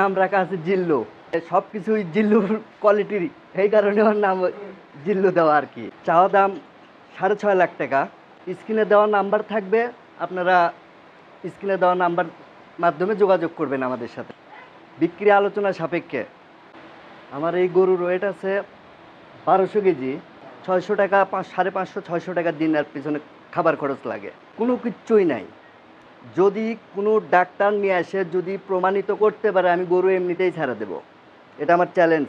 নাম রাখা আছে জিল্লু। সব কিছুই জিল্লুর কোয়ালিটির এই কারণে ওর নাম জিল্লু দেওয়া আর কি। চাওয়া দাম সাড়ে ছয় লাখ টাকা। স্ক্রিনে দেওয়া নাম্বার থাকবে। আপনারা স্ক্রিনে দেওয়া নাম্বার মাধ্যমে যোগাযোগ করবেন আমাদের সাথে। বিক্রি আলোচনা সাপেক্ষে। আমার এই গরুর ওয়েট আছে বারোশো কেজি। ছয়শো টাকা, পাঁচ সাড়ে পাঁচশো, ছয়শো টাকা দিনের পিছনে খাবার খরচ লাগে। কোনো কিচ্ছুই নাই। যদি কোনো ডাক্তার নিয়ে আসে যদি প্রমাণিত করতে পারে, আমি গরু এমনিতেই ছাড়া দেব। এটা আমার চ্যালেঞ্জ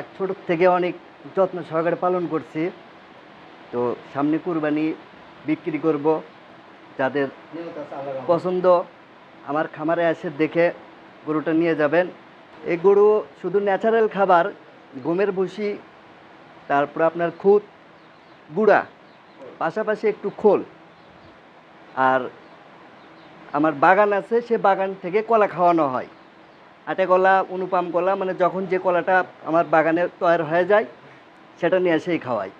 এক ছোটোর থেকে অনেক যত্ন সহকারে পালন করছি। তো সামনে কুরবানি বিক্রি করব। যাদের পছন্দ, আমার খামারে এসে দেখে গরুটা নিয়ে যাবেন। এই গরু শুধু ন্যাচারাল খাবার, গমের ভুসি, তারপর আপনার খুদ, গুঁড়া, পাশাপাশি একটু খোল। আর আমার বাগান আছে সে বাগান থেকে কলা খাওয়ানো হয়। আটে কলা অনুপাম কলা মানে যখন যে কলাটা আমার বাগানে তৈরি হয়ে যায় সেটা নিয়ে এসেই খাওয়াই।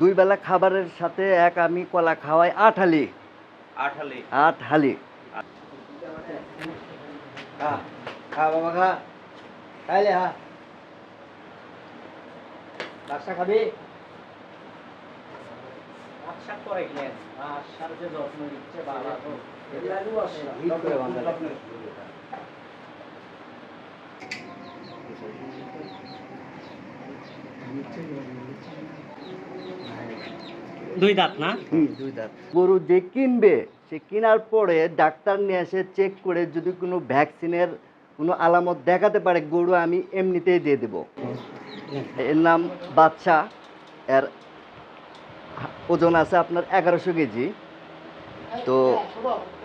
দুই বেলা খাবারের সাথে এক আমি কলা খাওয়াই আট হালি। আঠালে আট হালি। খা খা বাবা খা। খাইলে হা খাবি? বাদশা করে গেলেন। বাদশার যে যত্ন নিচ্ছে বাবা। দুই দাঁত না? দুই দাঁত। গরু যে কিনবে সে কেনার পরে ডাক্তার নিয়ে এসে চেক করে যদি কোনো ভ্যাকসিনের কোনো আলামত দেখাতে পারে গরু আমি এমনিতেই দিয়ে দেব। এর নাম বাচ্চা এর ওজন আছে আপনার এগারোশো কেজি। তো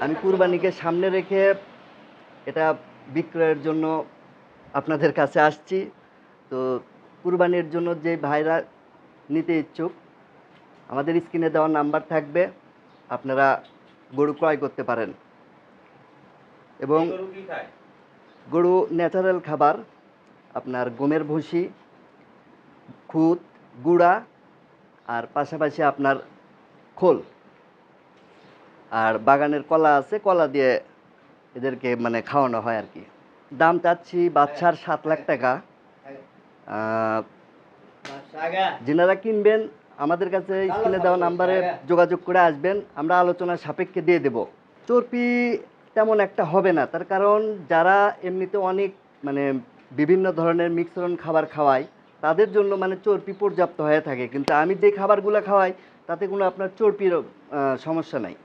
আমি কুরবানিকে সামনে রেখে এটা বিক্রয়ের জন্য আপনাদের কাছে আসছি। তো কুরবানির জন্য যে ভাইরা নিতে ইচ্ছুক আমাদের স্ক্রিনে দেওয়া নাম্বার থাকবে আপনারা গরু ক্রয় করতে পারেন। এবং গরু ন্যাচারাল খাবার আপনার গমের ভুসি খুদ গুঁড়া আর পাশাপাশি আপনার খোল। আর বাগানের কলা আছে, কলা দিয়ে এদেরকে মানে খাওয়ানো হয় আর কি। দাম চাচ্ছি বাচ্চার সাত লাখ টাকা। যেনারা কিনবেন, আমাদের কাছে স্ক্রিনে দেওয়া নাম্বারে যোগাযোগ করে আসবেন। আমরা আলোচনা সাপেক্ষে দিয়ে দেব। চর্পি তেমন একটা হবে না। তার কারণ যারা এমনিতে অনেক মানে বিভিন্ন ধরনের মিশ্রণ খাবার খাওয়ায় তাদের জন্য মানে চর্বি পর্যাপ্ত হয়ে থাকে। কিন্তু আমি যে খাবারগুলো খাওয়াই, তাতে কোনো আপনার চর্বির সমস্যা নাই।